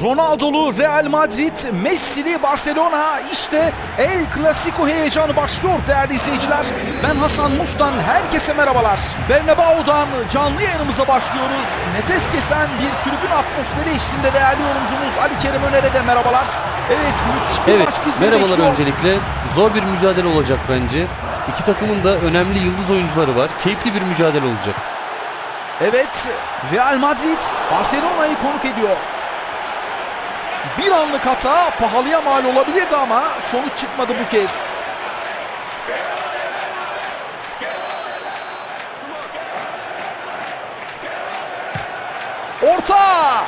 Ronaldo'lu Real Madrid, Messi'li Barcelona işte El Clasico heyecanı başlıyor değerli izleyiciler. Ben Hasan Mus'tan herkese merhabalar. Bernabeu'dan canlı yayınımıza başlıyoruz. Nefes kesen bir tribün atmosferi eşliğinde değerli yorumcumuz Ali Kerim Öner'e de merhabalar. Evet müthiş bir Evet, maç bizleri merhabalar bekliyor. öncelikle. Zor bir mücadele olacak bence. İki takımın da önemli yıldız oyuncuları var. Keyifli bir mücadele olacak. Evet, Real Madrid Barcelona'yı konuk ediyor. Bir anlık hata pahalıya mal olabilirdi ama sonuç çıkmadı bu kez. Orta!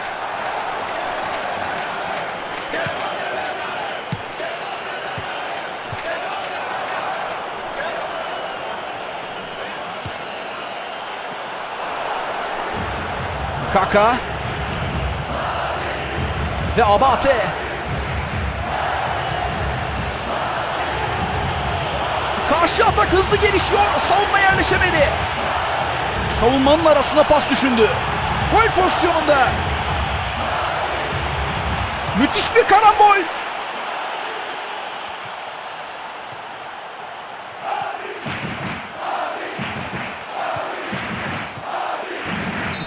Kaka ve Abate. Karşı atak hızlı gelişiyor. Savunma yerleşemedi. Savunmanın arasına pas düşündü. Gol pozisyonunda. Müthiş bir karambol.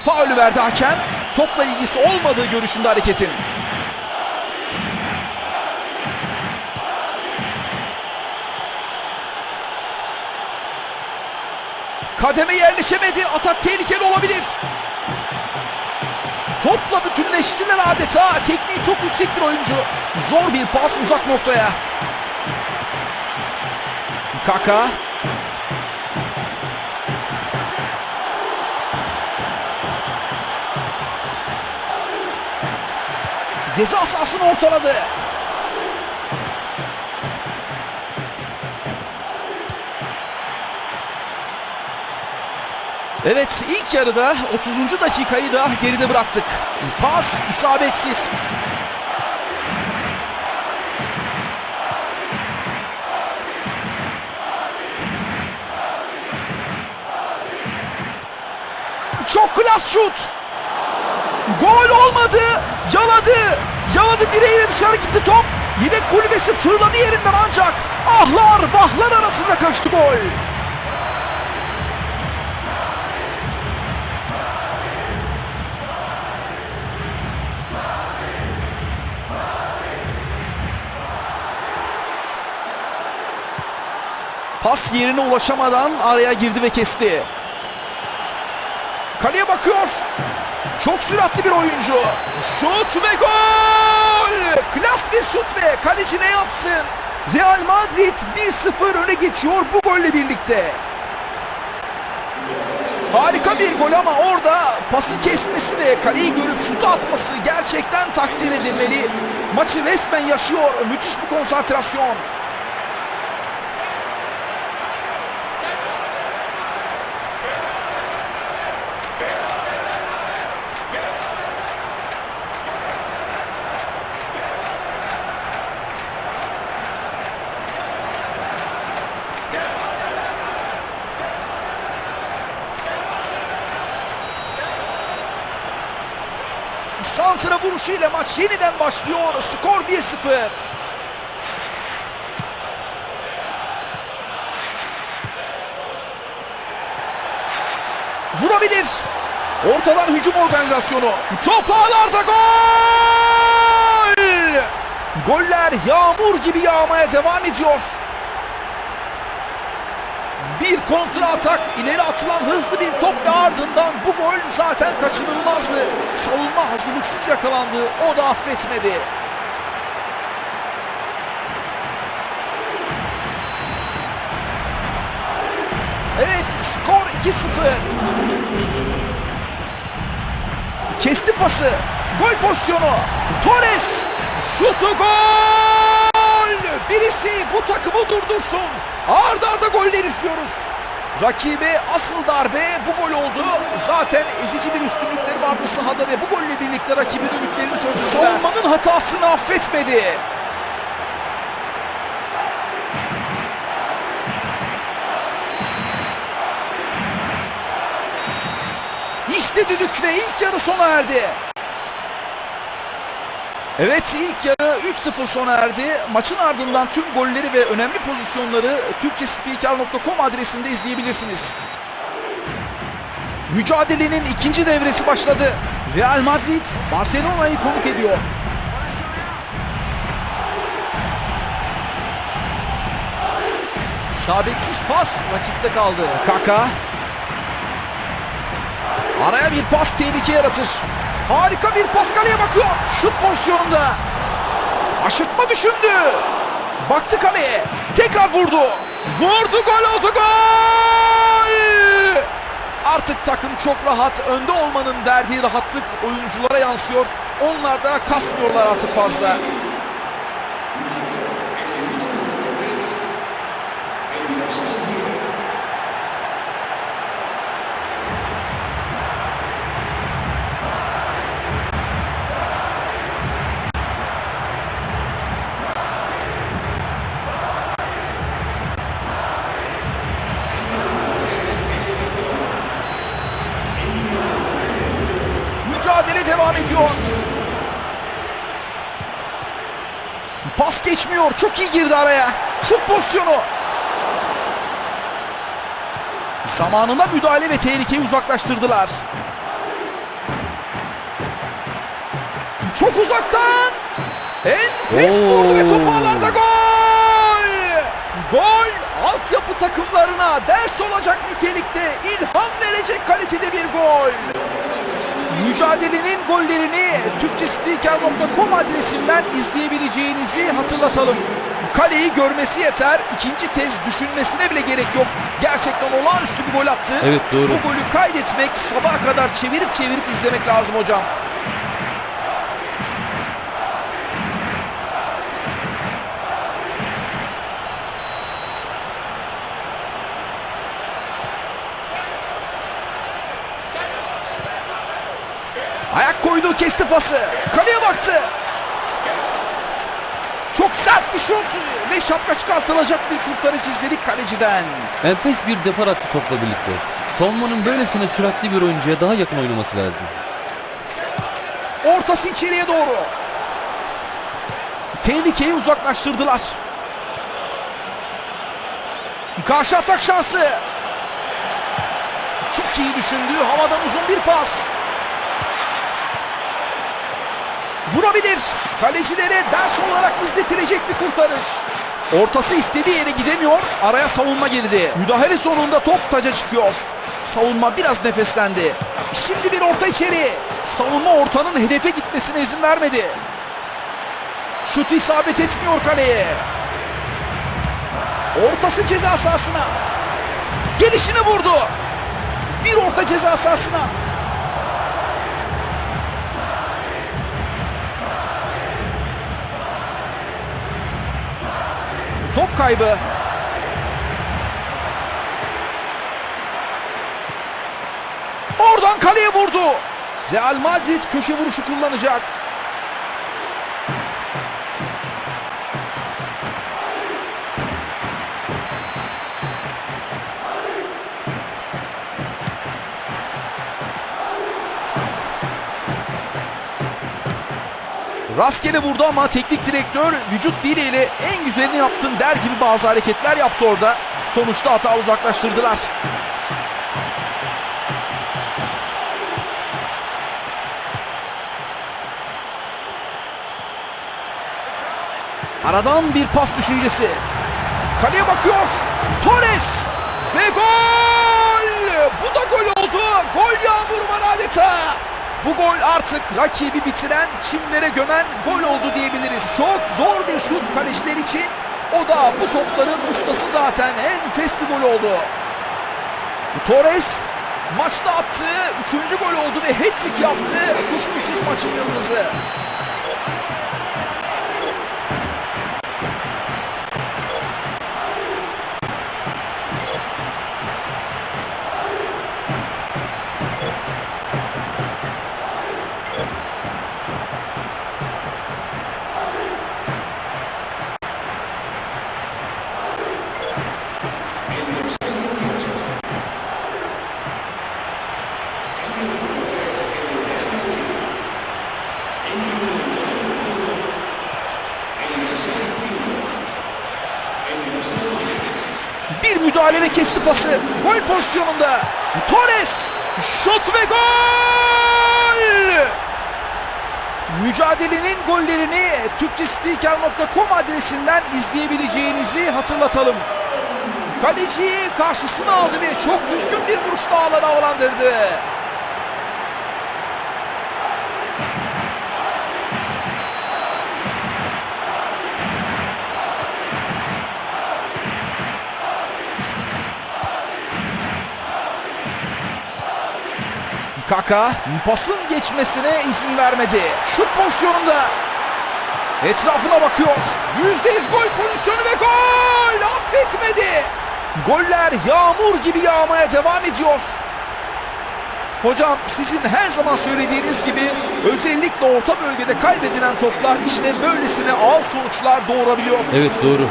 Faulü verdi hakem. Topla ilgisi olmadığı görüşünde hareketin. Kademe yerleşemedi. Atak tehlikeli olabilir. Topla bütünleştiler adeta. Tekniği çok yüksek bir oyuncu. Zor bir pas uzak noktaya. Kaka. Ceza sahasını ortaladı. Evet ilk yarıda 30. dakikayı da geride bıraktık. Pas isabetsiz. Çok klas şut. Gol olmadı. Yaladı. Yaladı direği ve dışarı gitti top. Yedek kulübesi fırladı yerinden ancak ahlar vahlar arasında kaçtı gol. Pas yerine ulaşamadan araya girdi ve kesti. Kaleye bakıyor. Çok süratli bir oyuncu. Şut ve gol! Klas bir şut ve kaleci ne yapsın? Real Madrid 1-0 öne geçiyor bu golle birlikte. Harika bir gol ama orada pası kesmesi ve kaleyi görüp şutu atması gerçekten takdir edilmeli. Maçı resmen yaşıyor. Müthiş bir konsantrasyon. Vuruşuyla maç yeniden başlıyor. Skor 1-0. Vurabilir. Ortadan hücum organizasyonu. Top ağlarda gol! Goller yağmur gibi yağmaya devam ediyor. Bir kontra atak, ileri atılan hızlı bir top ve ardından bu gol zaten kaçınılmazdı. Hazırlıksız yakalandı, o da affetmedi. Evet, skor 2-0. Kesti pası, gol pozisyonu. Torres, şutu gol! Birisi bu takımı durdursun. Arda arda goller istiyoruz. Rakibe asıl darbe bu gol oldu. Zaten ezici bir üstünlükleri vardı sahada ve bu golle birlikte rakibin ümitlerini söndürdüler. Savunmanın hatasını affetmedi. İşte düdük ve ilk yarı sona erdi. Evet ilk yarı 3-0 sona erdi. Maçın ardından tüm golleri ve önemli pozisyonları türkçespiker.com adresinde izleyebilirsiniz. Mücadelenin ikinci devresi başladı. Real Madrid Barcelona'yı konuk ediyor. Sabetsiz pas rakipte kaldı. Kaka. Araya bir pas tehlike yaratır. Harika bir pas kaleye bakıyor. Şut pozisyonunda. Aşırtma düşündü. Baktı kaleye. Tekrar vurdu. Vurdu gol oldu gol. Artık takım çok rahat. Önde olmanın verdiği rahatlık oyunculara yansıyor. Onlar da kasmıyorlar artık fazla. Mücadele devam ediyor. Pas geçmiyor. Çok iyi girdi araya. Şut pozisyonu. Zamanında müdahale ve tehlikeyi uzaklaştırdılar. Çok uzaktan. Enfes vurdu ve top ağlarda gol. Gol altyapı takımlarına ders olacak nitelikte ilham verecek kalitede bir gol. Mücadelenin gollerini Türkçespiker.com adresinden izleyebileceğinizi hatırlatalım. Kaleyi görmesi yeter. ikinci kez düşünmesine bile gerek yok. Gerçekten olağanüstü bir gol attı. Evet, doğru. Bu golü kaydetmek, sabaha kadar çevirip çevirip izlemek lazım hocam. Ayak koyduğu kesti pası. Kaleye baktı. Çok sert bir şut ve şapka çıkartılacak bir kurtarış izledik kaleciden. Enfes bir depar attı topla birlikte. Savunmanın böylesine süratli bir oyuncuya daha yakın oynaması lazım. Ortası içeriye doğru. Tehlikeyi uzaklaştırdılar. Karşı atak şansı. Çok iyi düşündü. Havadan uzun bir pas. Vurabilir. Kalecilere ders olarak izletilecek bir kurtarış. Ortası istediği yere gidemiyor. Araya savunma girdi. Müdahale sonunda top taca çıkıyor. Savunma biraz nefeslendi. Şimdi bir orta içeri. Savunma ortanın hedefe gitmesine izin vermedi. Şut isabet etmiyor kaleye. Ortası ceza sahasına. Gelişine vurdu. Bir orta ceza sahasına. Top kaybı. Oradan kaleye vurdu. Real Madrid köşe vuruşu kullanacak. Rastgele vurdu ama teknik direktör vücut diliyle en güzelini yaptın der gibi bazı hareketler yaptı orada. Sonuçta hata uzaklaştırdılar. Aradan bir pas düşüncesi. Kaleye bakıyor. Torres ve gol! Bu da gol oldu. Gol yağmuru var adeta. Bu gol artık rakibi bitiren, çimlere gömen gol oldu diyebiliriz. Çok zor bir şut kaleciler için. O da bu topların ustası zaten. Enfes bir gol oldu. Torres maçta attığı üçüncü gol oldu ve hat-trick yaptı. Kuşkusuz maçın yıldızı. Müdahale ve kesti pası. Gol pozisyonunda. Torres. Şut ve gol! Mücadelenin gollerini Türkçespiker.com adresinden izleyebileceğinizi hatırlatalım. Kaleciyi karşısına aldı ve çok düzgün bir vuruşla alana havalandırdı. Kaka pasın geçmesine izin vermedi. Şut pozisyonunda. Etrafına bakıyor. Yüzde yüz gol pozisyonu ve gol! Affetmedi. Goller yağmur gibi yağmaya devam ediyor. Hocam sizin her zaman söylediğiniz gibi özellikle orta bölgede kaybedilen toplar işte böylesine ağır sonuçlar doğurabiliyor. Evet doğru.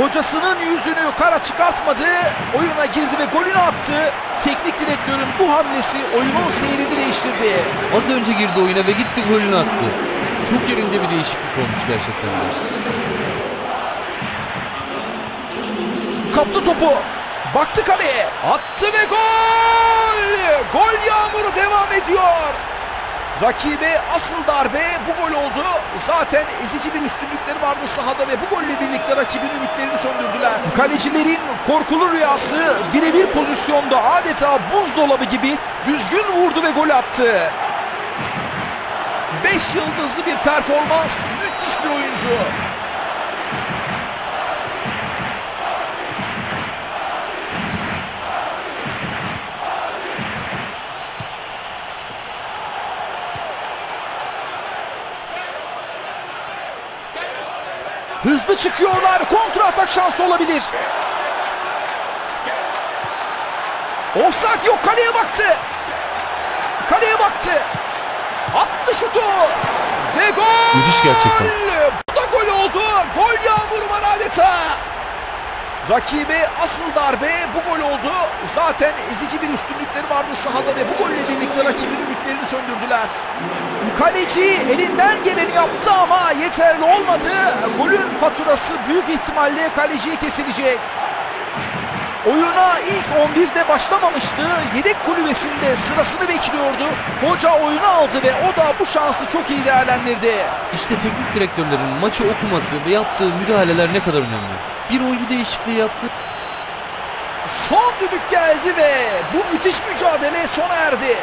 Hocasının yüzünü kara çıkartmadı, oyuna girdi ve golünü attı. Teknik direktörün bu hamlesi oyunun seyrini değiştirdi. Az önce girdi oyuna ve gitti golünü attı. Çok yerinde bir değişiklik olmuş gerçekten de. Kaptı topu. Baktı kaleye. Attı ve gol! Gol yağmuru devam ediyor. Rakibe asıl darbe bu gol oldu. Zaten ezici bir üstünlükleri vardı sahada ve bu golle birlikte rakibin ümitlerini söndürdüler. Kalecilerin korkulu rüyası birebir pozisyonda adeta buzdolabı gibi düzgün vurdu ve gol attı. 5 yıldızlı bir performans, müthiş bir oyuncu. Hızlı çıkıyorlar. Kontra atak şansı olabilir. Offside yok. Kaleye baktı. Kaleye baktı. Attı şutu. Ve gol. Müthiş gerçekten. Bu da gol oldu. Gol yağmuru var adeta. Rakibe asıl darbe bu gol oldu. Zaten ezici bir üstünlükleri vardı sahada ve bu golle birlikte rakibin ümitlerini söndürdüler. Kaleci elinden geleni yaptı ama yeterli olmadı. Golün faturası büyük ihtimalle kaleciye kesilecek. Oyuna ilk 11'de başlamamıştı. Yedek kulübesinde sırasını bekliyordu. Hoca oyunu aldı ve o da bu şansı çok iyi değerlendirdi. İşte teknik direktörlerin maçı okuması ve yaptığı müdahaleler ne kadar önemli. Bir oyuncu değişikliği yaptı. Son düdük geldi ve bu müthiş mücadele sona erdi.